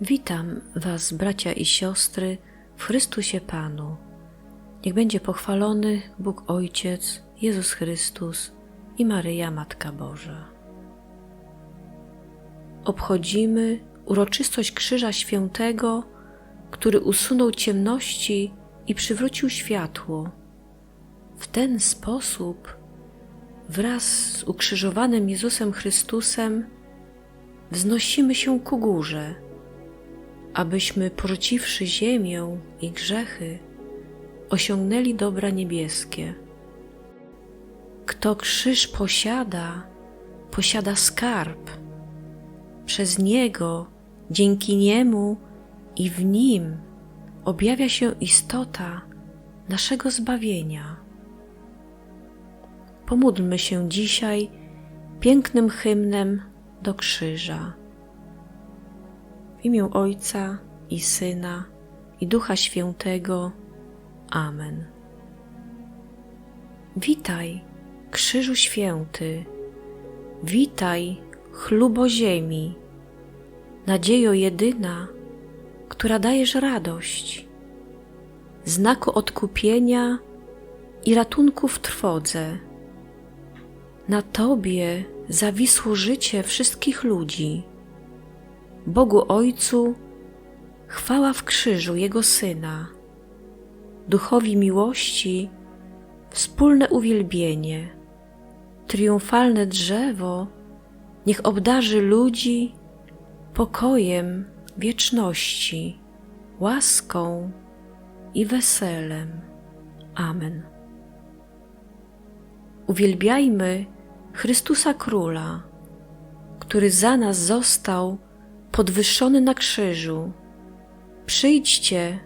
Witam Was, bracia i siostry, w Chrystusie Panu. Niech będzie pochwalony Bóg Ojciec, Jezus Chrystus i Maryja Matka Boża. Obchodzimy uroczystość Krzyża Świętego, który usunął ciemności i przywrócił światło. W ten sposób, wraz z ukrzyżowanym Jezusem Chrystusem, wznosimy się ku górze, abyśmy porzuciwszy ziemię i grzechy, osiągnęli dobra niebieskie. Kto krzyż posiada, posiada skarb. Przez niego, dzięki niemu i w nim objawia się istota naszego zbawienia. Pomódlmy się dzisiaj pięknym hymnem do krzyża. Imię Ojca i Syna i Ducha Świętego. Amen. Witaj, Krzyżu Święty, witaj, chlubo ziemi, nadziejo jedyna, która dajesz radość, znaku odkupienia i ratunku w trwodze. Na Tobie zawisło życie wszystkich ludzi. Bogu Ojcu chwała w krzyżu Jego Syna, Duchowi miłości wspólne uwielbienie, triumfalne drzewo niech obdarzy ludzi pokojem wieczności, łaską i weselem. Amen. Uwielbiajmy Chrystusa Króla, który za nas został podwyższony na krzyżu. Przyjdźcie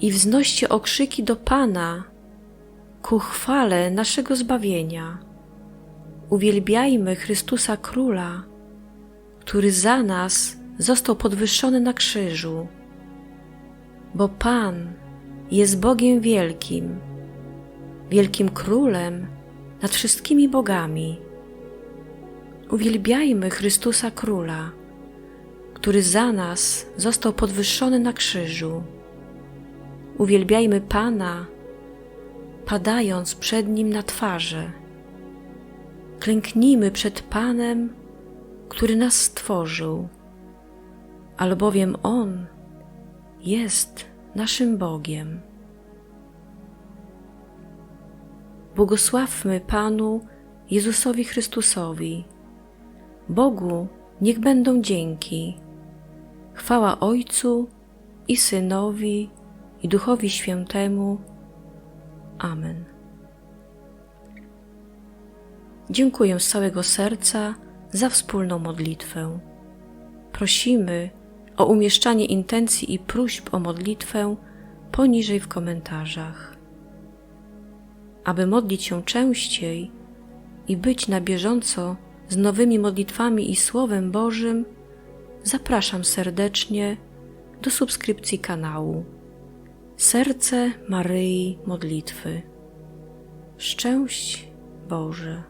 i wznoście okrzyki do Pana ku chwale naszego zbawienia. Uwielbiajmy Chrystusa Króla, który za nas został podwyższony na krzyżu, bo Pan jest Bogiem wielkim, wielkim Królem nad wszystkimi bogami. Uwielbiajmy Chrystusa Króla, który za nas został podwyższony na krzyżu. Uwielbiajmy Pana, padając przed Nim na twarze. Klęknijmy przed Panem, który nas stworzył, albowiem On jest naszym Bogiem. Błogosławmy Panu Jezusowi Chrystusowi. Bogu niech będą dzięki. Chwała Ojcu i Synowi i Duchowi Świętemu. Amen. Dziękuję z całego serca za wspólną modlitwę. Prosimy o umieszczanie intencji i próśb o modlitwę poniżej w komentarzach. Aby modlić się częściej i być na bieżąco z nowymi modlitwami i Słowem Bożym, zapraszam serdecznie do subskrypcji kanału Serce Maryi Modlitwy. Szczęść Boże.